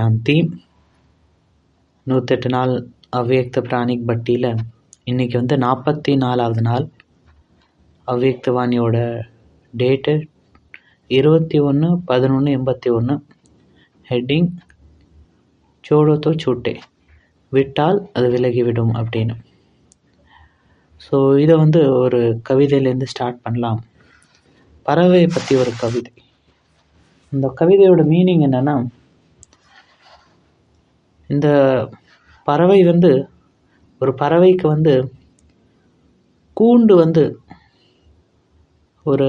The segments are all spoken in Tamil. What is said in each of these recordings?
சாந்தி. நூற்றெட்டு நாள் அவ்வியக்த பிராணிக் பட்டியில் இன்றைக்கி வந்து நாற்பத்தி நாலாவது நாள் அவ்வியக்தவாணியோட டேட்டு. இருபத்தி ஒன்று பதினொன்று எண்பத்தி ஒன்று ஹெட்டிங். சோடோத்தோ சூட்டே. விட்டால் அது விலகிவிடும் அப்படின்னு. ஸோ இதை வந்து ஒரு கவிதையிலேருந்து ஸ்டார்ட் பண்ணலாம். பறவை பற்றி ஒரு கவிதை. இந்த கவிதையோட மீனிங் என்னென்னா இந்த பறவை வந்து ஒரு பறவைக்கு வந்து கூண்டு வந்து ஒரு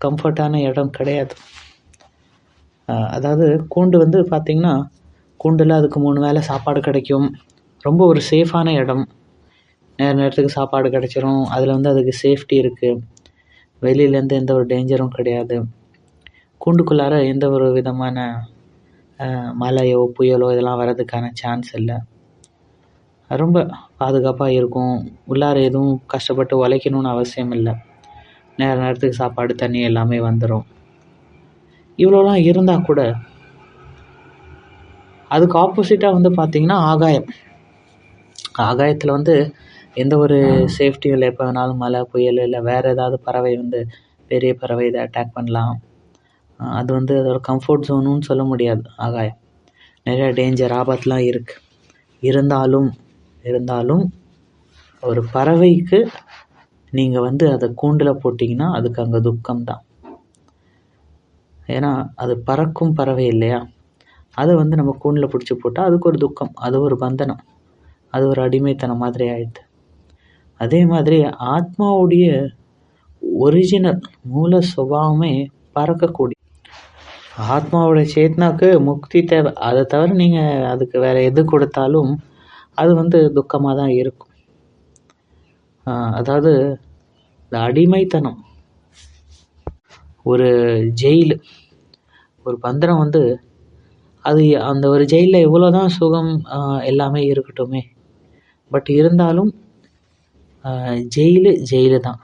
கம்ஃபர்ட்டான இடம் கிடையாது. அதாவது கூண்டு வந்து பார்த்திங்கன்னா கூண்டில் அதுக்கு மூணு வேளை சாப்பாடு கிடைக்கும். ரொம்ப ஒரு சேஃபான இடம். நேர நேரத்துக்கு சாப்பாடு கிடைச்சிரும். அதில் வந்து அதுக்கு சேஃப்டி இருக்குது வெளியிலேருந்து எந்த ஒரு டேஞ்சரும் கிடையாது. கூண்டுக்குள்ளார எந்த ஒரு விதமான மழையோ புயலோ இதெல்லாம் வர்றதுக்கான சான்ஸ் இல்லை. ரொம்ப பாதுகாப்பாக இருக்கும். உள்ளார எதுவும் கஷ்டப்பட்டு உழைக்கணும்னு அவசியம் இல்லை. நேர நேரத்துக்கு சாப்பாடு தண்ணி எல்லாமே வந்துடும் இவ்வளோலாம் இருந்தால் கூட அதுக்கு ஆப்போசிட்டாக வந்து பார்த்திங்கன்னா ஆகாயம். ஆகாயத்தில் வந்து எந்த ஒரு சேஃப்டியும் இல்லை. எப்போ வேணாலும் மழை புயல் இல்லை. வேறு ஏதாவது பறவை வந்து பெரிய பறவை இதை அட்டாக் பண்ணலாம். அது வந்து அதோட கம்ஃபர்ட் ஜோனுன்னு சொல்ல முடியாது ஆகாயம். நிறைய டேஞ்சர் ஆபத்துலாம் இருக்குது இருந்தாலும் இருந்தாலும் ஒரு பறவைக்கு நீங்கள் வந்து அதை கூண்டில் போட்டிங்கன்னா அதுக்கு அங்கே துக்கம்தான் ஏன்னா அது பறக்கும் பறவை இல்லையா? அதை வந்து நம்ம கூண்டில் பிடிச்சி போட்டால் அதுக்கு ஒரு துக்கம் அது ஒரு பந்தனம். அது ஒரு அடிமைத்தனம் மாதிரி ஆயிடுது. அதே மாதிரி ஆத்மாவுடைய ஒரிஜினல் மூல சுபாவமே பறக்கக்கூடிய ஆத்மாவோட சேத்னாக்கு முக்தி தேவை. அதை தவிர நீங்கள் அதுக்கு வேறு எது கொடுத்தாலும் அது வந்து துக்கமாக தான் இருக்கும் அதாவது இந்த அடிமைத்தனம். ஒரு ஜெயிலு ஒரு பந்தரம் வந்து அது அந்த ஒரு ஜெயிலில் எவ்வளோ தான் சுகம் எல்லாமே இருக்கட்டுமே. பட் இருந்தாலும் ஜெயிலு ஜெயிலு தான்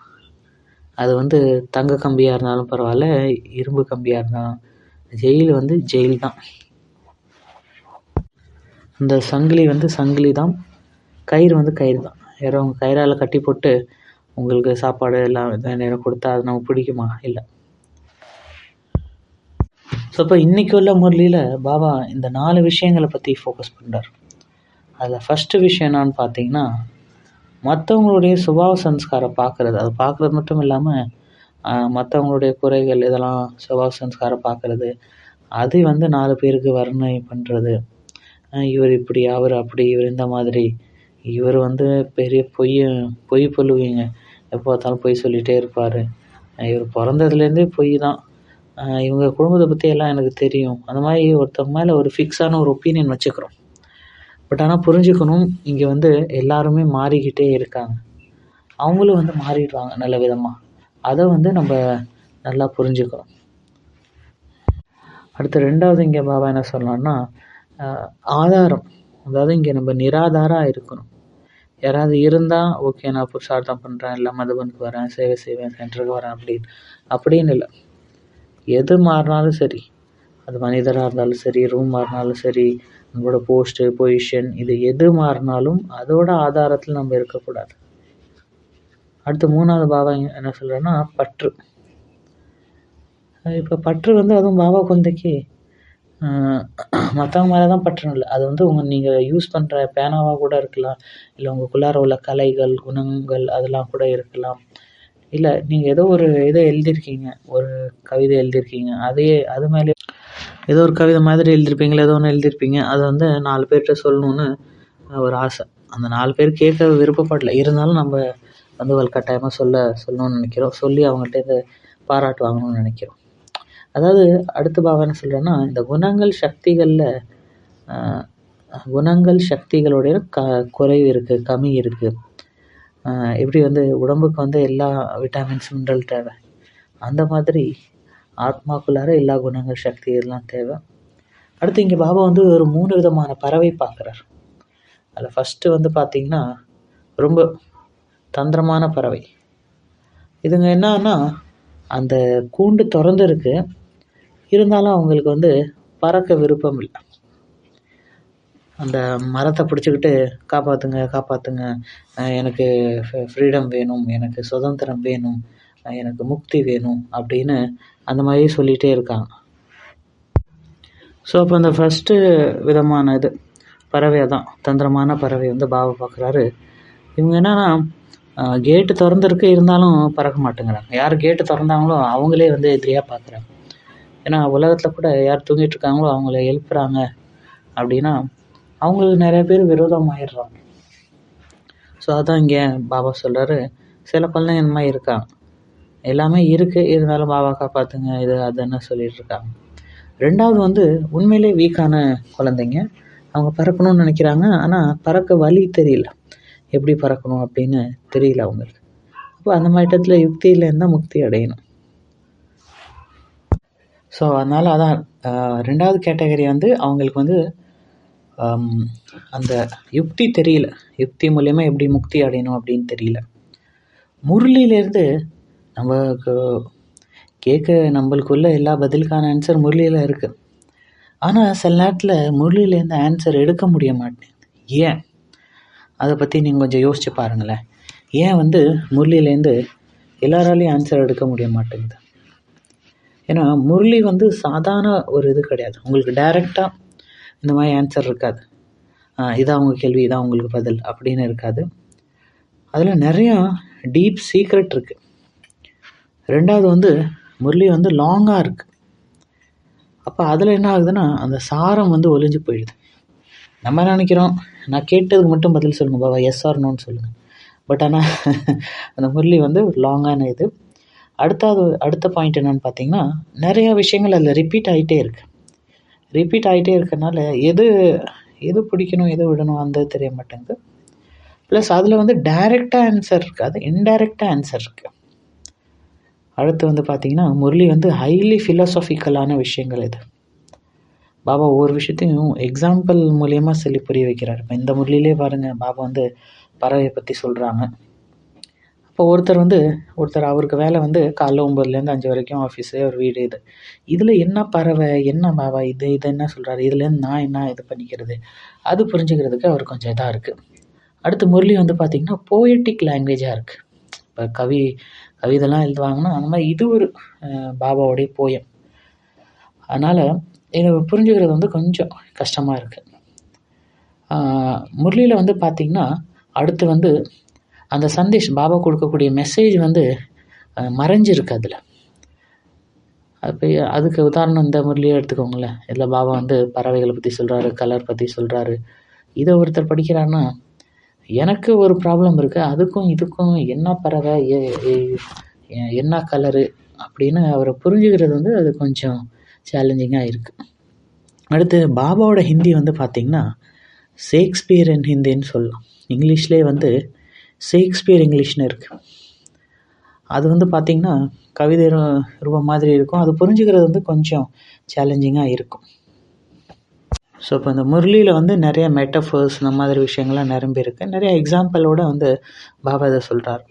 அது வந்து தங்க கம்பியாக இருந்தாலும் பரவாயில்ல இரும்பு கம்பியாக இருந்தாலும் ஜெயில் வந்து ஜெயில் தான். அந்த சங்கிலி வந்து சங்கிலி தான். கயிறு வந்து கயிறு தான். யாரோ அவங்க கயிறால் கட்டி போட்டு உங்களுக்கு சாப்பாடு எல்லாம் நேரம் கொடுத்தா அது நமக்கு பிடிக்குமா? இல்லை. ஸோ இப்போ இன்றைக்கி உள்ள முரளியில் பாபா இந்த நாலு விஷயங்களை பற்றி ஃபோக்கஸ் பண்ணுறார் அதில் ஃபஸ்ட்டு விஷயம் என்னான்னு பார்த்தீங்கன்னா மற்றவங்களுடைய சுபாவ சம்ஸ்காரம் பார்க்குறது. அது பார்க்குறது மட்டும் இல்லாமல் மற்றவங்களுடைய குறைகள் இதெல்லாம் சுபாவ சம்ஸ்காரம் பார்க்குறது அது வந்து நாலு பேருக்கு வர்ணனை பண்ணுறது இவர் இப்படி அவர் அப்படி இவர் இந்த மாதிரி. இவர் வந்து பெரிய பொய் பொய் சொல்லுவீங்க. எப்போ பார்த்தாலும் பொய் சொல்லிகிட்டே இருப்பார். இவர் பிறந்ததுலேருந்தே பொய் தான். இவங்க குடும்பத்தை பற்றி எல்லாம் எனக்கு தெரியும். அந்த மாதிரி ஒருத்தவங்க மேலே ஒரு ஃபிக்ஸான ஒரு ஒப்பீனியன் வச்சுக்கிறோம். பட் ஆனால் புரிஞ்சுக்கணும் இங்கே வந்து எல்லாருமே மாறிக்கிட்டே இருக்காங்க. அவங்களும் வந்து மாறிடுவாங்க நல்ல விதமாக அதை வந்து நம்ம நல்லா புரிஞ்சுக்கணும். அடுத்து ரெண்டாவது இங்கே பாபா என்ன சொல்லலாம்னா ஆதாரம். அதாவது இங்கே நம்ம நிராதாராக இருக்கணும். யாராவது இருந்தால் ஓகே நான் புருஷார்த்தம் பண்ணுறேன் இல்லை மதுபனுக்கு வரேன் சேவை செய்வேன் சென்டருக்கு வரேன் அப்படின்னு. அப்படின்னு இல்லை. எது மாறினாலும் சரி அது மனிதராக இருந்தாலும் சரி ரூம் மாறினாலும் சரி நம்மளோட போஸ்ட்டு பொசிஷன் இது எது மாறினாலும் அதோட ஆதாரத்தில் நம்ம இருக்கக்கூடாது. அடுத்து மூணாவது பாபா என்ன சொல்கிறேன்னா பற்று. இப்போ பற்று வந்து அதுவும் பாபா குழந்தைக்கு மற்றவங்க மேலே தான் பற்று இல்லை. அது வந்து உங்கள் நீங்கள் யூஸ் பண்ணுற பேனாவாக கூட இருக்கலாம். இல்லை உங்களுக்குள்ளார உள்ள கலைகள் குணங்கள் அதெல்லாம் கூட இருக்கலாம். இல்லை நீங்கள் ஏதோ ஒரு இதை எழுதியிருக்கீங்க. ஒரு கவிதை எழுதியிருக்கீங்க. அதையே அது மேலே ஏதோ ஒரு கவிதை மாதிரி எழுதியிருப்பீங்களா? ஏதோ ஒன்று எழுதியிருப்பீங்க. அதை வந்து நாலு பேர்கிட்ட சொல்லணுன்னு ஒரு ஆசை. அந்த நாலு பேர் கேட்க விருப்பப்படல. இருந்தாலும் நம்ம வந்து ஒரு கட்டாயமாக சொல்ல சொல்லணும்னு நினைக்கிறோம். சொல்லி அவங்கள்ட்ட இதை பாராட்டு வாங்கணும்னு நினைக்கிறோம். அதாவது அடுத்த பாவம் என்ன சொல்கிறேன்னா இந்த குணங்கள் சக்திகளில் குணங்கள் சக்திகளுடைய க குறைவு இருக்குது கம்மி இருக்குது எப்படி வந்து உடம்புக்கு வந்து எல்லா விட்டாமின்ஸ் மினரல் தேவை? அந்த மாதிரி ஆத்மாக்குள்ளார எல்லா குணங்கள் சக்தி எல்லாம் தேவை. அடுத்து இங்கே பாபா வந்து ஒரு மூணு விதமான பறவை பார்க்குறார். அதில் ஃபஸ்ட்டு வந்து பார்த்திங்கன்னா ரொம்ப தந்திரமான பறவை. இதுங்க என்னன்னா அந்த கூண்டு திறந்துருக்கு. இருந்தாலும் அவங்களுக்கு வந்து பறக்க விருப்பம் இல்லை. அந்த மரத்தை பிடிச்சிக்கிட்டு காப்பாற்றுங்க காப்பாற்றுங்க எனக்கு ஃப்ரீடம் வேணும் எனக்கு சுதந்திரம் வேணும் எனக்கு முக்தி வேணும் அப்படின்னு அந்த மாதிரி சொல்லிகிட்டே இருக்காங்க. ஸோ அப்போ அந்த ஃபஸ்ட்டு விதமான இது பறவை தான் தந்திரமான பறவை வந்து பாபா பார்க்குறாரு இவங்க என்னன்னா கேட்டு திறந்துருக்கு இருந்தாலும் பறக்க மாட்டேங்கிறாங்க. யார் கேட்டு திறந்தாங்களோ அவங்களே வந்து எதிரியாக பார்க்குறாங்க ஏன்னா உலகத்தில் கூட யார் தூங்கிட்டு இருக்காங்களோ அவங்கள எழுப்புறாங்க அப்படின்னா அவங்களுக்கு நிறைய பேர் விரோதம் ஆயிடுறாங்க. ஸோ அதான் இங்கே பாபா சொல்கிறாரு சில குழந்தைங்க இந்த மாதிரி இருக்காங்க எல்லாமே இருக்குது இருந்தாலும் பாபா காப்பாற்றுங்க இது அதுன்னு சொல்லிட்டு இருக்காங்க. ரெண்டாவது வந்து உண்மையிலே வீக்கான குழந்தைங்க. அவங்க பறக்கணும்னு நினைக்கிறாங்க ஆனால் பறக்க வழி தெரியல. எப்படி பறக்கணும் அப்படின்னு தெரியல அவங்களுக்கு. அப்போ அந்த மாதிரி இடத்துல யுக்தியில் இருந்தால் முக்தி அடையணும். ஸோ அதனால் அதான் ரெண்டாவது கேட்டகரி வந்து அவங்களுக்கு வந்து அந்த யுக்தி தெரியல. யுக்தி மூலயமா எப்படி முக்தி அடையணும் அப்படின்னு தெரியல. முரளியிலேருந்து நமக்கு கேட்க நம்மளுக்குள்ள எல்லா பதிலுக்கான ஆன்சர் முரளியில் இருக்குது ஆனால் சில நேரத்தில் முரளியிலேருந்து ஆன்சர் எடுக்க முடிய மாட்டேங்குது. ஏன்? அதை பற்றி நீங்கள் கொஞ்சம் யோசிச்சு பாருங்களேன். ஏன் வந்து முரளியிலேருந்து எல்லாராலையும் ஆன்சர் எடுக்க முடிய மாட்டேங்குது? ஏன்னா முரளி வந்து சாதாரண ஒரு இது கிடையாது. உங்களுக்கு டைரெக்டாக இந்த மாதிரி ஆன்சர் இருக்காது. இதான் உங்கள் கேள்வி இதான் உங்களுக்கு பதில் அப்படின்னு இருக்காது. அதில் நிறையா டீப் சீக்ரெட் இருக்குது ரெண்டாவது வந்து முரளி வந்து லாங்காக இருக்குது அப்போ அதில் என்ன ஆகுதுன்னா அந்த சாரம் வந்து ஒளிஞ்சு போயிடுது. நம்ம நினைக்கிறோம்? நான் கேட்டதுக்கு மட்டும் பதில் சொல்லுங்கள் பாபா. எஸ் ஆர் நோன்னு சொல்லுங்கள் பட் ஆனால் அந்த முரளி வந்து ஒரு லாங்கான இது. அடுத்தாவது அடுத்த பாயிண்ட் என்னென்னு பார்த்தீங்கன்னா நிறையா விஷயங்கள் அதில் ரிப்பீட் ஆகிட்டே இருக்குது ரிப்பீட் ஆகிட்டே இருக்கனால எது எது பிடிக்கணும் எது விடணும் அந்த தெரிய மாட்டேங்குது. ப்ளஸ் அதில் வந்து டைரெக்டாக ஆன்சர் இருக்காது இன்டைரக்டாக ஆன்சர் இருக்குது அடுத்து வந்து பார்த்திங்கன்னா முரளி வந்து ஹைலி ஃபிலாசாபிக்கலான விஷயங்கள் இது. பாபா ஒவ்வொரு விஷயத்தையும் எக்ஸாம்பிள் மூலியமாக சொல்லி புரிய வைக்கிறார். இப்போ இந்த முரளிலே பாருங்கள் பாபா வந்து பறவையை பற்றி சொல்கிறாங்க இப்போ ஒருத்தர் வந்து ஒருத்தர் அவருக்கு வேலை வந்து காலைல ஒம்பதுலேருந்து அஞ்சு வரைக்கும் ஆஃபீஸு ஒரு வீடு இது. இதில் என்ன பறவை என்ன பாபா இது இது என்ன சொல்கிறாரு இதுலேருந்து நான் என்ன இது பண்ணிக்கிறது? அது புரிஞ்சுக்கிறதுக்கு அவர் கொஞ்சம் இதாக இருக்குது அடுத்து முரளி வந்து பார்த்திங்கன்னா போயட்டிக் லாங்குவேஜாக இருக்குது இப்போ கவி கவிதெல்லாம் எழுதுவாங்கன்னா அந்த மாதிரி இது ஒரு பாபாவுடைய போயம் அதனால் இதை புரிஞ்சுக்கிறது வந்து கொஞ்சம் கஷ்டமாக இருக்குது முரளியில் வந்து பார்த்திங்கன்னா அடுத்து வந்து அந்த சந்தேஷ் பாபா கொடுக்கக்கூடிய மெசேஜ் வந்து மறைஞ்சிருக்கு அதில். அப்போ அதுக்கு உதாரணம் இந்த முரளியே எடுத்துக்கோங்களேன். இதில் பாபா வந்து பறவைகளை பற்றி சொல்கிறாரு கலர் பற்றி சொல்கிறாரு இதை ஒருத்தர் படிக்கிறாருன்னா எனக்கு ஒரு ப்ராப்ளம் இருக்குது அதுக்கும் இதுக்கும் என்ன பறவை என்ன கலரு அப்படின்னு அவரை புரிஞ்சுக்கிறது வந்து அது கொஞ்சம் சேலஞ்சிங்காக இருக்குது அடுத்து பாபாவோட ஹிந்தி வந்து பார்த்திங்கன்னா ஷேக்ஸ்பியர் ஹிந்தின்னு சொல்லலாம். இங்கிலீஷ்லேயே வந்து ஷேக்ஸ்பியர் இங்கிலீஷ்னு இருக்குது அது வந்து பார்த்திங்கன்னா கவிதை ரூபம் மாதிரி இருக்கும். அது புரிஞ்சுக்கிறது வந்து கொஞ்சம் சேலஞ்சிங்காக இருக்கும். ஸோ இப்போ இந்த முரளியில் வந்து நிறைய மெட்டஃபர்ஸ் இந்த மாதிரி விஷயங்கள்லாம் நிரம்பி இருக்குது நிறைய எக்ஸாம்பிளோட வந்து பாபா இதை சொல்கிறார்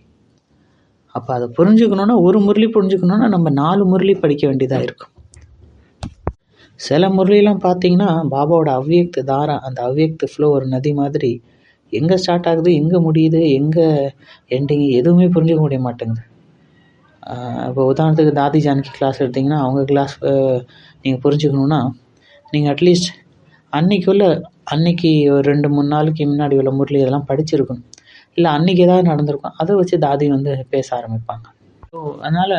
அப்போ அதை புரிஞ்சுக்கணுன்னா ஒரு முரளி புரிஞ்சுக்கணுன்னா நம்ம நாலு முரளி படிக்க வேண்டியதாக இருக்கும். சில முரளிலாம் பார்த்தீங்கன்னா பாபாவோட அவ்வியக்து தாரா அந்த அவ்வியக்து ஃப்ளோ ஒரு நதி மாதிரி எங்கே ஸ்டார்ட் ஆகுது எங்கே முடியுது எங்கே எண்டிங் எதுவுமே புரிஞ்சுக்க முடிய மாட்டேங்குது. இப்போ உதாரணத்துக்கு தாதி ஜானகி கிளாஸ் எடுத்திங்கன்னா அவங்க கிளாஸ் நீங்கள் புரிஞ்சுக்கணுன்னா நீங்கள் அட்லீஸ்ட் அன்னைக்குள்ள அன்னைக்கு ஒரு ரெண்டு மூணு நாளைக்கு முன்னாடி உள்ள முரளி இதெல்லாம் படிச்சிருக்கணும். இல்லை அன்றைக்கி ஏதாவது நடந்திருக்கும் அதை வச்சு தாதி வந்து பேச ஆரம்பிப்பாங்க. ஸோ அதனால்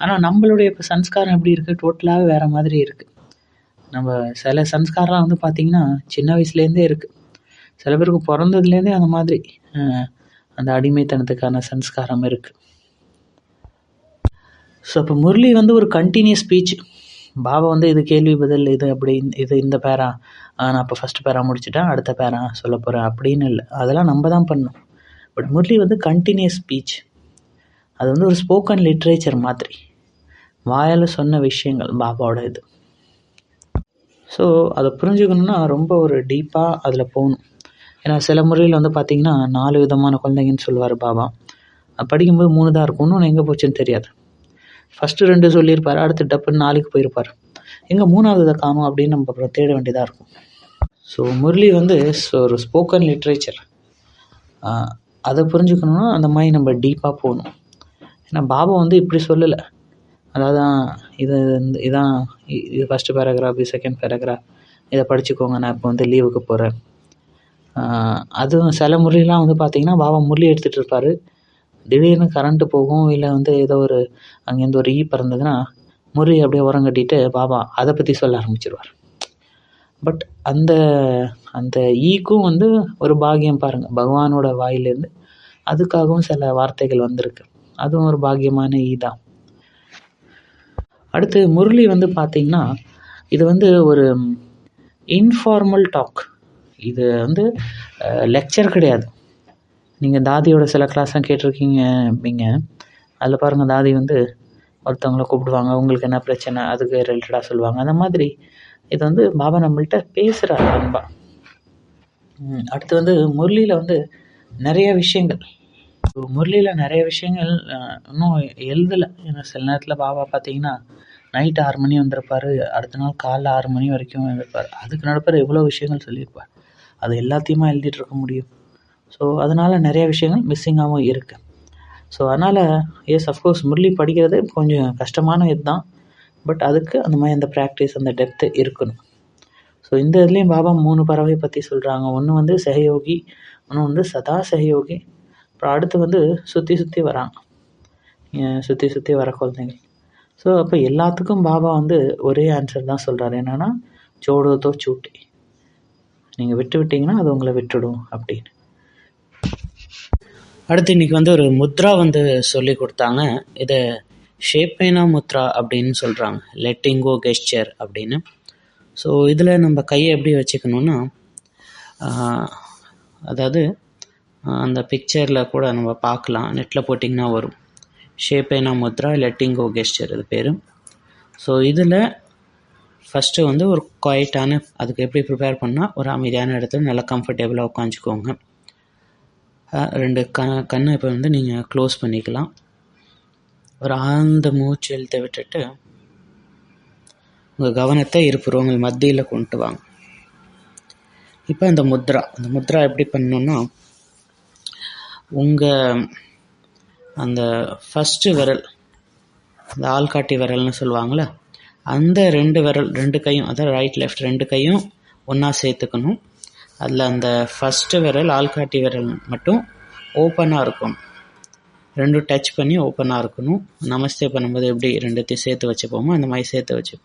ஆனால் நம்மளுடைய இப்போ சன்ஸ்காரம் எப்படி இருக்குது டோட்டலாகவே வேறு மாதிரி இருக்குது நம்ம சில சன்ஸ்காரம்லாம் வந்து பார்த்திங்கன்னா சின்ன வயசுலேருந்தே இருக்குது சில பேருக்கு பிறந்ததுலேருந்தே அந்த மாதிரி அந்த அடிமைத்தனத்துக்கான சன்ஸ்காரம் இருக்குது ஸோ இப்போ முரளி வந்து ஒரு கண்டினியூஸ் ஸ்பீச் பாபா வந்து இது கேள்வி பதில் இது அப்படி இது இந்த பேரா? நான் இப்போ ஃபஸ்ட்டு பேரா முடிச்சுட்டேன் அடுத்த பேரா சொல்ல போகிறேன் அப்படின்னு இல்லை. அதெல்லாம் நம்ம தான் பண்ணணும். பட் முரளி வந்து கண்டினியூஸ் ஸ்பீச் அது வந்து ஒரு ஸ்போக்கன் லிட்ரேச்சர் மாதிரி. வாயால் சொன்ன விஷயங்கள் பாபாவோட இது. ஸோ அதை புரிஞ்சுக்கணுன்னா ரொம்ப ஒரு டீப்பாக அதில் போகணும். ஏன்னா சில முறையில் வந்து பார்த்திங்கன்னா நாலு விதமான குழந்தைங்கன்னு சொல்லுவார் பாபா. படிக்கும்போது மூணு தான் இருக்கும். இன்னொன்று எங்கே போச்சுன்னு தெரியாது. ஃபஸ்ட்டு ரெண்டு சொல்லியிருப்பார் அடுத்து டப்புன்னு நாளைக்கு போயிருப்பார். எங்கே மூணாவது இதை காணும் அப்படின்னு நம்ம அப்புறம் தேட வேண்டியதாக இருக்கும். ஸோ முரளி வந்து ஒரு ஸ்போக்கன் லிட்ரேச்சர் அதை புரிஞ்சுக்கணுன்னா அந்த மாதிரி நம்ம டீப்பாக போகணும். ஏன்னா பாபா வந்து இப்படி சொல்லலை. அதாவது இது வந்து இதான் இது ஃபஸ்ட்டு பேராகிராஃப் இது செகண்ட் பேராகிராஃப் இதை படிச்சுக்கோங்க நான் இப்போ வந்து லீவுக்கு போகிறேன் அதுவும் சில முறையெல்லாம் வந்து பார்த்திங்கன்னா பாபா முள்ளி எடுத்துகிட்டு இருப்பார். திடீர்னு கரண்ட்டு போகும் இல்லை வந்து ஏதோ ஒரு அங்கேருந்து ஒரு ஈ பறந்ததுன்னா முறி அப்படியே உரம் கட்டிட்டு பாபா அதை பற்றி சொல்ல ஆரம்பிச்சிருவார். பட் அந்த அந்த e ஈக்கும் வந்து ஒரு பாக்கியம் பாருங்கள் பகவானோட வாயிலேருந்து அதுக்காகவும் சில வார்த்தைகள் வந்திருக்கு. அதுவும் ஒரு பாக்கியமான ஈ தான். அடுத்து முரளி வந்து பார்த்தீங்கன்னா இது வந்து ஒரு இன்ஃபார்மல் டாக் இது வந்து லெக்சர் கிடையாது. நீங்கள் தாதியோட சில கிளாஸ்லாம் கேட்டிருக்கீங்க அப்படிங்க. அதில் பாருங்கள் தாதி வந்து ஒருத்தவங்கள கூப்பிடுவாங்க உங்களுக்கு என்ன பிரச்சனை? அதுக்கு ரிலேட்டடாக சொல்லுவாங்க. அந்த மாதிரி இது வந்து பாபா நம்மள்கிட்ட பேசுகிறார் அன்பா அடுத்து வந்து முரளியில் வந்து நிறைய விஷயங்கள். முரளியில் நிறைய விஷயங்கள் இன்னும் எழுதலை. ஏன்னா சில நேரத்தில் பாபா பார்த்தீங்கன்னா நைட் ஆறு மணி வந்திருப்பார். அடுத்த நாள் காலைல ஆறு மணி வரைக்கும் இருப்பார் அதுக்கு நடுப்புற எவ்வளோ விஷயங்கள் சொல்லியிருப்பார். அது எல்லாத்தையுமா எழுதிட்டு இருக்க முடியும்? ஸோ அதனால் நிறைய விஷயங்கள் மிஸ்ஸிங்காகவும் இருக்குது ஸோ அதனால் எஸ் அஃப்கோர்ஸ் முரளி படிக்கிறது கொஞ்சம் கஷ்டமான இதுதான். பட் அதுக்கு அந்த மாதிரி அந்த ப்ராக்டிஸ் அந்த டெப்த்து இருக்கணும். ஸோ இந்த இதுலேயும் பாபா மூணு பறவை பற்றி சொல்கிறாங்க ஒன்று வந்து சகயோகி ஒன்று வந்து சதா சகயோகி அப்புறம் அடுத்து வந்து சுற்றி சுற்றி வராங்க. சுற்றி சுற்றி வர குழந்தைகள். ஸோ அப்போ எல்லாத்துக்கும் பாபா வந்து ஒரே ஆன்சர் தான் சொல்கிறாரு என்னென்னா சோடோதோ சூட்டி. நீங்கள் விட்டு விட்டீங்கன்னா அது உங்களை விட்டுடும் அப்படின்னு. அடுத்து இன்றைக்கி வந்து ஒரு முத்ரா வந்து சொல்லி கொடுத்தாங்க. இதை ஷேப்பேனா முத்ரா அப்படின்னு சொல்கிறாங்க லெட்டிங்கோ கெஸ்டர் அப்படின்னு. ஸோ இதில் நம்ம கையை எப்படி வச்சுக்கணுன்னா அதாவது அந்த பிக்சரில் கூட நம்ம பார்க்கலாம். நெட்டில் போட்டிங்கன்னா வரும். ஷேப்பேனா முத்ரா லெட்டிங்கோ கெஸ்டர் இது பேர். ஸோ இதில் ஃபஸ்ட்டு வந்து ஒரு குவைட்டான அதுக்கு எப்படி ப்ரிப்பேர் பண்ணால் ஒரு அமைதியான இடத்துல நல்லா கம்ஃபர்டபுளாக உட்காந்துக்கோங்க ரெண்டு க கண்ணை இப்போ வந்து நீங்கள் க்ளோஸ் பண்ணிக்கலாம். ஒரு ஆழ்ந்த மூச்சு இழுத்து விட்டுட்டு உங்கள் கவனத்தை இருப்புறவங்க மத்தியில் கொண்டு வாங்க. இப்போ அந்த முத்ரா அந்த முத்ரா எப்படி பண்ணணுன்னா உங்கள் அந்த ஃபஸ்ட்டு விரல் அந்த ஆள்காட்டி விரல்னு சொல்லுவாங்கள்ல அந்த ரெண்டு விரல் ரெண்டு கையும் அதாவது ரைட் லெஃப்ட் ரெண்டு கையும் ஒன்றா சேர்த்துக்கணும். அதில் அந்த ஃபஸ்ட்டு விரல் ஆள்காட்டி விரல் மட்டும் ஓப்பனாக இருக்கும் ரெண்டும் டச் பண்ணி ஓப்பனாக இருக்கணும். நமஸ்தே பண்ணும்போது எப்படி ரெண்டுத்தையும் சேர்த்து வச்சுப்போமோ அந்த மாதிரி சேர்த்து வச்சு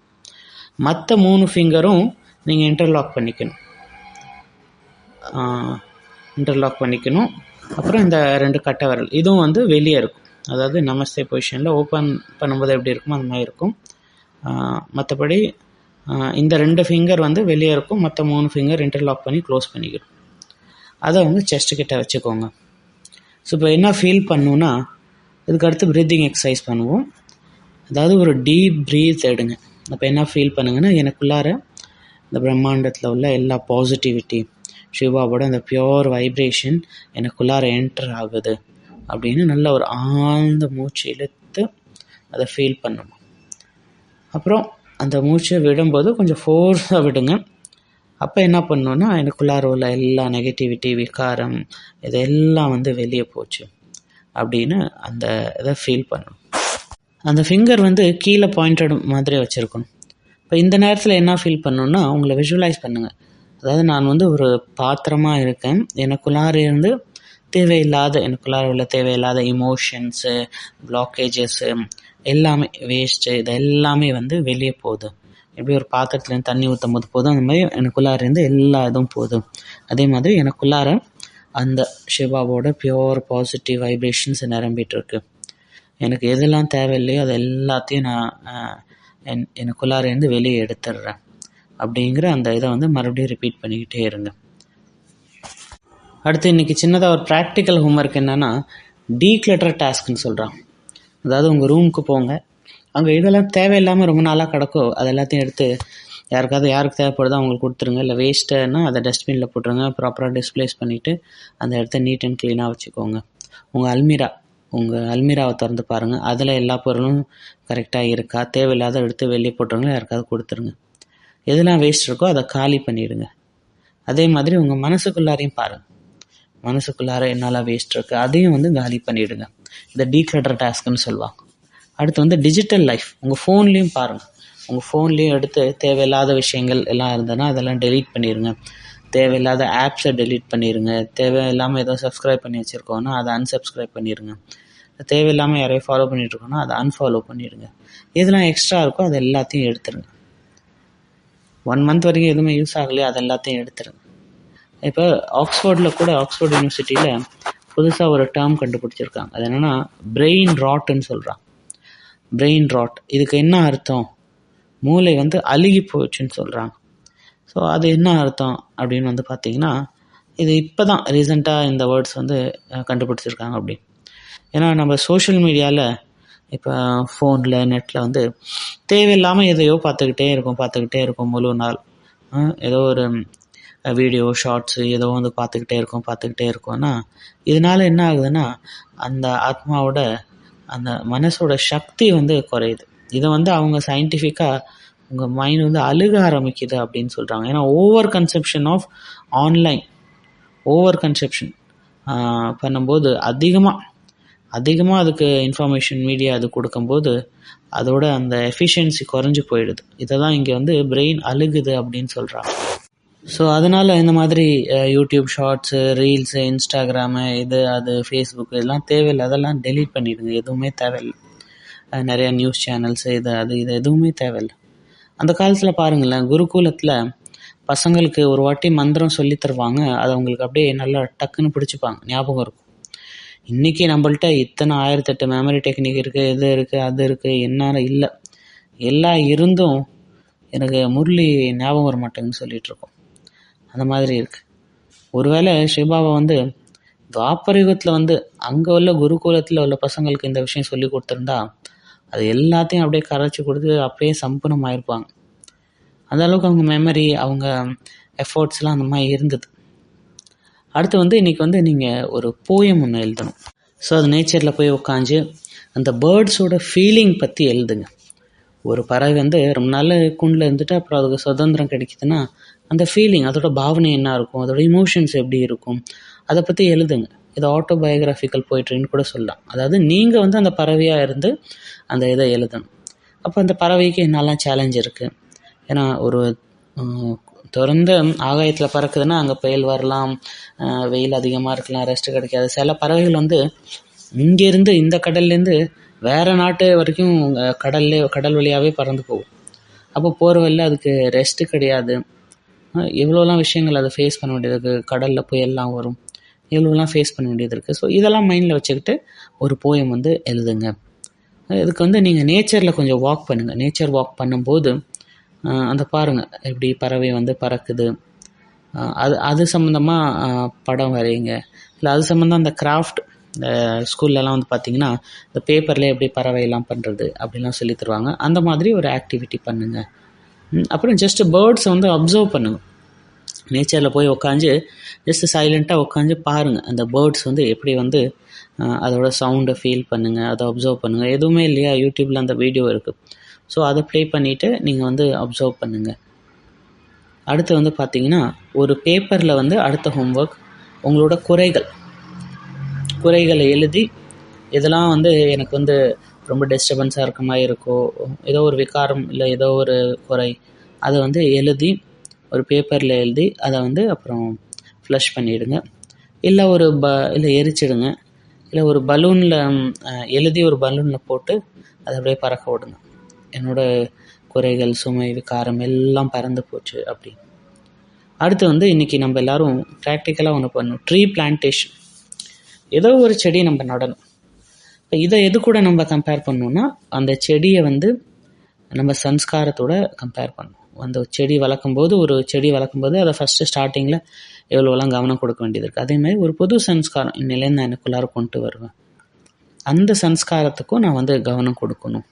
மற்ற மூணு ஃபிங்கரும் நீங்கள் இன்டர்லாக் பண்ணிக்கணும். இன்டர்லாக் பண்ணிக்கணும். அப்புறம் இந்த ரெண்டு கட்டை விரல். இதுவும் வந்து வெளியே இருக்கும். அதாவது நமஸ்தே பொசிஷனில் ஓப்பன் பண்ணும்போது எப்படி இருக்குமோ அந்த மாதிரி இருக்கும். மற்றபடி இந்த ரெண்டு ஃபிங்கர் வந்து வெளியே இருக்கும். மற்ற மூணு ஃபிங்கர் இன்டர்லாக் பண்ணி க்ளோஸ் பண்ணிக்கணும் அதை வந்து செஸ்ட் கிட்ட வச்சுக்கோங்க. ஸோ இப்போ என்ன ஃபீல் பண்ணுன்னா இதுக்கு அடுத்து ப்ரீத்திங் எக்ஸசைஸ் பண்ணுவோம். அதாவது ஒரு டீப் ப்ரீத் எடுங்க. அப்போ என்ன ஃபீல் பண்ணுங்கன்னா எனக்குள்ளார இந்த பிரம்மாண்டத்தில் உள்ள எல்லா பாசிட்டிவிட்டி சிவாவோட அந்த பியோர் வைப்ரேஷன் எனக்குள்ளார என்டர் ஆகுது அப்படின்னு நல்ல ஒரு ஆழ்ந்த மூச்சு இழுத்து அதை ஃபீல் பண்ணணும் அப்புறம் அந்த மூச்சை விடும்போது கொஞ்சம் ஃபோர்ஸாக விடுங்க. அப்போ என்ன பண்ணோன்னா எனக்குள்ளார உள்ள எல்லா நெகட்டிவிட்டி விகாரம் இதெல்லாம் வந்து வெளியே போச்சு அப்படின்னு அந்த இதை ஃபீல் பண்ணணும் அந்த ஃபிங்கர் வந்து கீழே பாயிண்டட் மாதிரி வச்சுருக்கணும். இப்போ இந்த நேரத்தில் என்ன ஃபீல் பண்ணணுன்னா உங்களை விஷுவலைஸ் பண்ணுங்கள் அதாவது நான் வந்து ஒரு பாத்திரமாக இருக்கேன். எனக்குள்ளார இருந்து தேவையில்லாத எனக்குள்ளார உள்ள தேவையில்லாத இமோஷன்ஸு பிளாக்கேஜஸ்ஸு எல்லாமே வேஸ்ட்டு இது எல்லாமே வந்து வெளியே போகுது. எப்படி ஒரு பாத்திரத்துலேருந்து தண்ணி ஊற்றும் போது போதும். அந்த மாதிரி எனக்குள்ளார இருந்து எல்லா இதுவும் போதும் அதே மாதிரி எனக்குள்ளார அந்த சிவாவோட பியோர் பாசிட்டிவ் வைப்ரேஷன்ஸ் நிரம்பிகிட்ருக்கு எனக்கு எதெல்லாம் தேவையில்லையோ அது எல்லாத்தையும் நான் என் எனக்குள்ளார இருந்து வெளியே எடுத்துடுறேன். அப்படிங்கிற அந்த இதை வந்து மறுபடியும் ரிப்பீட் பண்ணிக்கிட்டே இருங்க அடுத்து இன்றைக்கி சின்னதாக ஒரு ப்ராக்டிக்கல் ஹோம்ஒர்க் என்னென்னா டீக்ளட்டர் டாஸ்க்குன்னு சொல்கிறான் அதாவது உங்கள் ரூமுக்கு போங்க. அங்கே இதெல்லாம் தேவையில்லாமல் ரொம்ப நாளாக கிடக்கோ அது எல்லாத்தையும் எடுத்து யாருக்காவது யாருக்கு தேவைப்படுதோ அவங்களுக்கு கொடுத்துருங்க. இல்லை வேஸ்ட்டுன்னா அதை டஸ்ட்பினில் போட்டுருங்க. ப்ராப்பராக டிஸ்ப்ளேஸ் பண்ணிவிட்டு அந்த இடத்த நீட் அண்ட் க்ளீனாக வச்சுக்கோங்க. உங்கள் அல்மிரா உங்கள் அல்மீராவை திறந்து பாருங்கள் அதில் எல்லா பொருளும் கரெக்டாக இருக்கா? தேவையில்லாத எடுத்து வெளியே போட்டுருங்க. யாருக்காவது கொடுத்துருங்க. எதெல்லாம் வேஸ்ட் இருக்கோ அதை காலி பண்ணிவிடுங்க அதே மாதிரி உங்கள் மனசுக்குள்ளாரையும் பாருங்கள் மனசுக்குள்ளார என்னால் வேஸ்ட் இருக்குது அதையும் வந்து காலி பண்ணிவிடுங்க இந்த டீக்ளட்டர் டாஸ்க்குன்னு சொல்லுவாங்க. அடுத்து வந்து டிஜிட்டல் லைஃப் உங்கள் ஃபோன்லேயும் பாருங்கள் உங்கள் ஃபோன்லேயும் எடுத்து தேவையில்லாத விஷயங்கள் எல்லாம் இருந்ததுன்னா அதெல்லாம் டெலீட் பண்ணிடுங்க. தேவையில்லாத ஆப்ஸை டெலீட் பண்ணிடுங்க. தேவையில்லாமல் ஏதோ சப்ஸ்கிரைப் பண்ணி வச்சுருக்கோன்னா அதை அன்சப்ஸ்கிரைப் பண்ணிடுங்க. தேவையில்லாமல் யாரையும் ஃபாலோ பண்ணிட்டு இருக்கோன்னா அதை அன்ஃபாலோ பண்ணிடுங்க. எதெல்லாம் எக்ஸ்ட்ரா இருக்கோ அது எல்லாத்தையும் எடுத்துருங்க. ஒன் மந்த் வரைக்கும் எதுவுமே யூஸ் ஆகலையோ அது எல்லாத்தையும் எடுத்துருங்க இப்போ ஆக்ஸ்ஃபோர்டில் கூட ஆக்ஸ்ஃபோர்ட் யூனிவர்சிட்டியில் புதுசாக ஒரு டேர்ம் கண்டுபிடிச்சிருக்காங்க. அது என்னென்னா பிரெயின் ராட்டுன்னு சொல்கிறான் பிரெயின் ராட் இதுக்கு என்ன அர்த்தம்? மூளை வந்து அழுகி போச்சுன்னு சொல்கிறாங்க ஸோ அது என்ன அர்த்தம் அப்படின்னு வந்து பார்த்தீங்கன்னா இது இப்போ தான் ரீசெண்டாக இந்த வேர்ட்ஸ் வந்து கண்டுபிடிச்சிருக்காங்க அப்படி ஏன்னா நம்ம சோஷியல் மீடியாவில் இப்போ ஃபோனில் நெட்டில் வந்து தேவையில்லாமல் எதையோ பார்த்துக்கிட்டே இருக்கும் பார்த்துக்கிட்டே இருக்கும் முழு நாள். ஏதோ ஒரு வீடியோ ஷார்ட்ஸு ஏதோ வந்து பார்த்துக்கிட்டே இருக்கும் பார்த்துக்கிட்டே இருக்கோம்னா இதனால என்ன ஆகுதுன்னா அந்த ஆத்மாவோட அந்த மனசோட சக்தி வந்து குறையுது. இதை வந்து அவங்க சயின்டிஃபிக்காக உங்கள் மைண்ட் வந்து அழுக ஆரம்பிக்குது அப்படின்னு சொல்கிறாங்க ஏன்னா over conception of online over conception பண்ணும்போது அதிகமாக அதிகமாக அதுக்கு இன்ஃபர்மேஷன் மீடியா அது கொடுக்கும்போது அதோட அந்த எஃபிஷியன்சி குறைஞ்சி போயிடுது. இதை தான் இங்கே வந்து பிரெயின் அழுகுது அப்படின்னு சொல்கிறாங்க ஸோ அதனால் இந்த மாதிரி யூடியூப் ஷார்ட்ஸு ரீல்ஸு இன்ஸ்டாகிராமு இது அது ஃபேஸ்புக் இதெல்லாம் தேவையில்லை. அதெல்லாம் டெலீட் பண்ணிடுங்க. எதுவுமே தேவையில்லை. நிறையா நியூஸ் சேனல்ஸு இது அது இது எதுவுமே தேவையில்லை. அந்த காலத்தில் பாருங்களேன் குருகுலத்தில் பசங்களுக்கு ஒரு வாட்டி மந்திரம் சொல்லி தருவாங்க. அது அவங்களுக்கு அப்படியே நல்லா டக்குன்னு பிடிச்சிப்பாங்க. ஞாபகம் இருக்கும். இன்றைக்கி நம்மள்ட்ட இத்தனை ஆயிரத்தெட்டு மெமரி டெக்னிக் இருக்குது இது இருக்குது அது இருக்குது என்னால் இல்லை. எல்லாம் இருந்தும் எனக்கு முரளி ஞாபகம் வர மாட்டேங்குன்னு சொல்லிகிட்ருக்கோம் அந்த மாதிரி இருக்குது ஒருவேளை சிவபாபா வந்து துவாபர யுகத்தில் வந்து அங்கே உள்ள குருகுலத்தில் உள்ள பசங்களுக்கு இந்த விஷயம் சொல்லி கொடுத்துருந்தா அது எல்லாத்தையும் அப்படியே கரைச்சி கொடுத்து அப்படியே சம்பூர்ணம் ஆயிருப்பாங்க அந்த அளவுக்கு அவங்க மெமரி அவங்க எஃபோர்ட்ஸ்லாம் அந்த மாதிரி இருந்தது. அடுத்து வந்து இன்றைக்கி வந்து நீங்கள் ஒரு போயம் ஒன்று எழுதணும். ஸோ அது நேச்சரில் போய் உட்காந்து அந்த பேர்ட்ஸோட ஃபீலிங் பற்றி எழுதுங்க. ஒரு பறவை வந்து ரொம்ப நாள் கூண்டில் இருந்துட்டு அப்புறம் அதுக்கு சுதந்திரம் கிடைக்குதுன்னா அந்த ஃபீலிங் அதோட பாவனை என்ன இருக்கும் அதோட இமோஷன்ஸ் எப்படி இருக்கும் அதை பற்றி எழுதுங்க. இது ஆட்டோபயோகிராஃபிக்கல் போய்ட்ரின்னு கூட சொல்லலாம். அதாவது நீங்கள் வந்து அந்த பறவையாக இருந்து அந்த இதை எழுதணும். அப்போ அந்த பறவைக்கு என்னெல்லாம் சேலஞ்ச் இருக்குது ஏன்னா ஒரு தொடர்ந்து திறந்த ஆகாயத்தில் பறக்குதுன்னா அங்கே புயல் வரலாம் வெயில் அதிகமாக இருக்கலாம் ரெஸ்ட் கிடைக்காது. சில பறவைகள் வந்து இங்கேருந்து இந்த கடல்லேருந்து வேறு நாட்டு வரைக்கும் கடல்லே கடல் வழியாகவே பறந்து போகும். அப்போ போகிற வழியில் அதுக்கு ரெஸ்ட்டு கிடையாது. எவ்வளோலாம் விஷயங்கள் அதை ஃபேஸ் பண்ண வேண்டியது இருக்குது கடலில் புயல்லாம் வரும். எவ்வளோலாம் ஃபேஸ் பண்ண வேண்டியது இருக்குது ஸோ இதெல்லாம் மைண்டில் வச்சுக்கிட்டு ஒரு போயம் வந்து எழுதுங்க. இதுக்கு வந்து நீங்கள் நேச்சரில் கொஞ்சம் வாக் பண்ணுங்கள் நேச்சர் வாக் பண்ணும்போது அந்த பாருங்கள் எப்படி பறவை வந்து பறக்குது. அது அது சம்மந்தமாக படம் வரையுங்க இல்லை அது சம்மந்தம் அந்த கிராஃப்ட் இந்த ஸ்கூல்லலாம் வந்து பார்த்தீங்கன்னா இந்த பேப்பர்லேயே எப்படி பறவையெல்லாம் பண்ணுறது அப்படிலாம் சொல்லி தருவாங்க. அந்த மாதிரி ஒரு ஆக்டிவிட்டி பண்ணுங்கள் அப்புறம் ஜஸ்ட்டு பேர்ட்ஸை வந்து அப்சர்வ் பண்ணுங்கள் நேச்சரில் போய் உட்காந்து ஜஸ்ட் சைலண்ட்டாக உட்காந்து பாருங்கள் அந்த பேர்ட்ஸ் வந்து எப்படி வந்து அதோட சவுண்டை ஃபீல் பண்ணுங்கள் அதை அப்சர்வ் பண்ணுங்கள் எதுவுமே இல்லையா? யூடியூப்பில் அந்த வீடியோ இருக்குது ஸோ அதை ப்ளே பண்ணிவிட்டு நீங்கள் வந்து அப்சர்வ் பண்ணுங்கள் அடுத்து வந்து பார்த்தீங்கன்னா ஒரு பேப்பரில் வந்து அடுத்த ஹோம்ஒர்க் உங்களோட குறைகள். குறைகளை எழுதி இதெல்லாம் வந்து எனக்கு வந்து ரொம்ப டிஸ்டர்பன்ஸாக இருக்க மாதிரி இருக்கோ ஏதோ ஒரு விகாரம் இல்லை ஏதோ ஒரு குறை அதை வந்து எழுதி ஒரு பேப்பரில் எழுதி அதை வந்து அப்புறம் ஃப்ளஷ் பண்ணிவிடுங்க இல்லை ஒரு ப இல்லை எரிச்சிடுங்க. இல்லை ஒரு பலூனில் எழுதி ஒரு பலூனில் போட்டு அதை அப்படியே பறக்க விடுங்க. என்னோடய குறைகள் சுமை விகாரம் எல்லாம் பறந்து போச்சு அப்படி. அடுத்து வந்து இன்றைக்கி நம்ம எல்லோரும் ப்ராக்டிக்கலாக ஒன்று பண்ணணும். ட்ரீ பிளான்டேஷன் ஏதோ ஒரு செடி நம்ம நடணும். இப்போ இதை எது கூட நம்ம கம்பேர் பண்ணோன்னா அந்த செடியை வந்து நம்ம சன்ஸ்காரத்தோட கம்பேர் பண்ணணும். அந்த செடி வளர்க்கும்போது ஒரு செடி வளர்க்கும்போது அதை ஃபஸ்ட்டு ஸ்டார்டிங்கில் எவ்வளோலாம் கவனம் கொடுக்க வேண்டியது இருக்குது அதேமாதிரி ஒரு புது சன்ஸ்காரம் இன்னிலேருந்து நான் எனக்குள்ளார கொண்டு வருவேன். அந்த சன்ஸ்காரத்துக்கும் நான் வந்து கவனம் கொடுக்கணும்.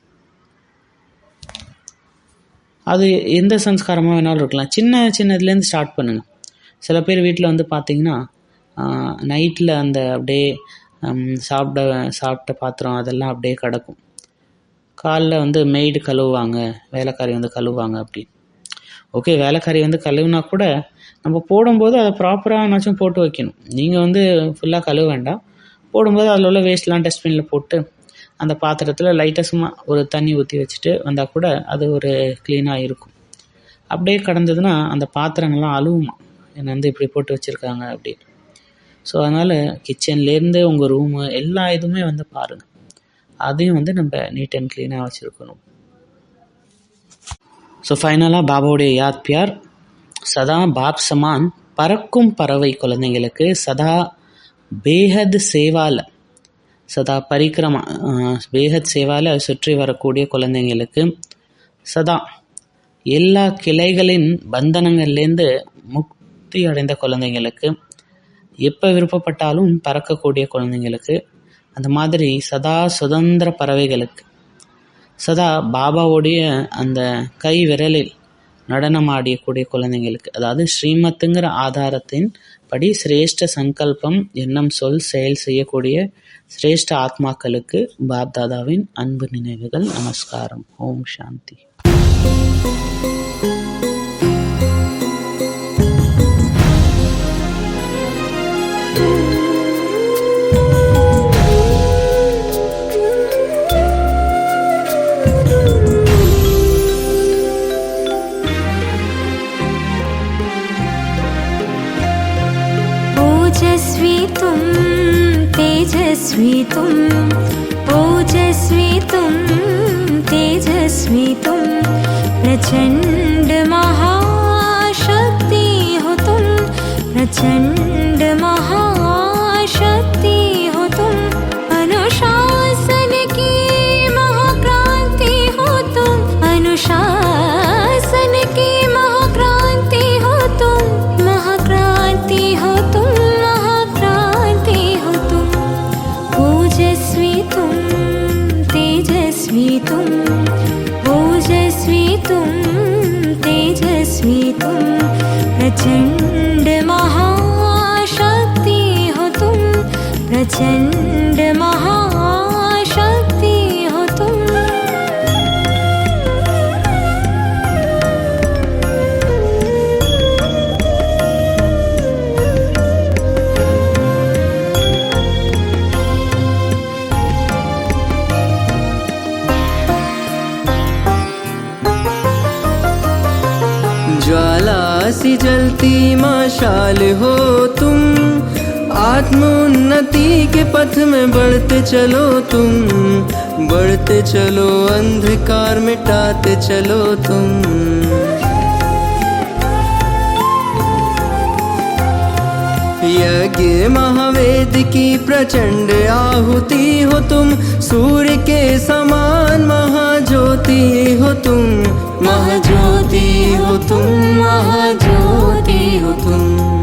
அது எந்த சம்ஸ்காரமாக வேணாலும் இருக்கலாம். சின்ன சின்னதுலேருந்து ஸ்டார்ட் பண்ணுங்கள் சில பேர் வீட்டில் வந்து பார்த்தீங்கன்னா நைட்டில் அந்த அப்படியே சாப்பிட சாப்பிட்ட பாத்திரம் அதெல்லாம் அப்படியே கிடக்கும். காலைல வந்து மெய்டு கழுவுவாங்க. வேலைக்காரி வந்து கழுவுவாங்க அப்படி. ஓகே வேலைக்காரி வந்து கழுவுனா கூட நம்ம போடும்போது அதை ப்ராப்பராக என்னாச்சும் போட்டு வைக்கணும். நீங்கள் வந்து ஃபுல்லாக கழுவ வேண்டாம். போடும்போது அதில் உள்ள வேஸ்ட்லாம் டஸ்ட்பினில் போட்டு அந்த பாத்திரத்தில் லைட்டாக சும்மா ஒரு தண்ணி ஊற்றி வச்சுட்டு வந்தால் கூட அது ஒரு க்ளீனாக இருக்கும். அப்படியே கடந்ததுன்னா அந்த பாத்திரங்கள்லாம் அழுவுமா. என்னை வந்து இப்படி போட்டு வச்சுருக்காங்க அப்படின்னு. ஸோ அதனால் கிச்சன்லேருந்து உங்கள் ரூமு எல்லா இதுவுமே வந்து பாருங்கள் அதையும் வந்து நம்ம நீட் அண்ட் க்ளீனாக வச்சுருக்கணும். ஸோ ஃபைனலாக பாபாவுடைய யாத் பியார் சதா பாப் சமான் பறக்கும் பறவை குழந்தைங்களுக்கு சதா பேஹத் சேவால சதா பரிக்கிரமா பேஹத் சேவால சுற்றி வரக்கூடிய குழந்தைங்களுக்கு சதா. எல்லா கிளைகளின் பந்தனங்கள்லேருந்து முக்தி அடைந்த குழந்தைங்களுக்கு எப்போ விருப்பப்பட்டாலும் பறக்கக்கூடிய குழந்தைங்களுக்கு அந்த மாதிரி சதா சுதந்திர பறவைகளுக்கு சதா பாபாவுடைய அந்த கை விரலில் நடனம் ஆடியக்கூடிய குழந்தைங்களுக்கு அதாவது ஸ்ரீமத்துங்கிற ஆதாரத்தின் படி சிரேஷ்ட சங்கல்பம் எண்ணம் சொல் செயல் செய்யக்கூடிய சிரேஷ்ட ஆத்மாக்களுக்கு பாப்தாதாவின் அன்பு நினைவுகள் நமஸ்காரம். ஓம் சாந்தி. तेजस्वी तुम ओजस्वी तुम तेजस्वी तुम प्रचण्ड महाशक्ति हो तुम प्रचण्ड प्रचण्ड महाशक्ति हो तुम ज्वाला सी जलती मशाल हो तुम आत्मोन्नति के पथ में बढ़ते चलो तुम। बढ़ते चलो, अंधकार मिटाते चलो तुम। यज्ञ महावेद की प्रचंड आहुति हो तुम। सूर्य के समान महाज्योति हो तुम। महाज्योति हो तुम, महाज्योति हो तुम।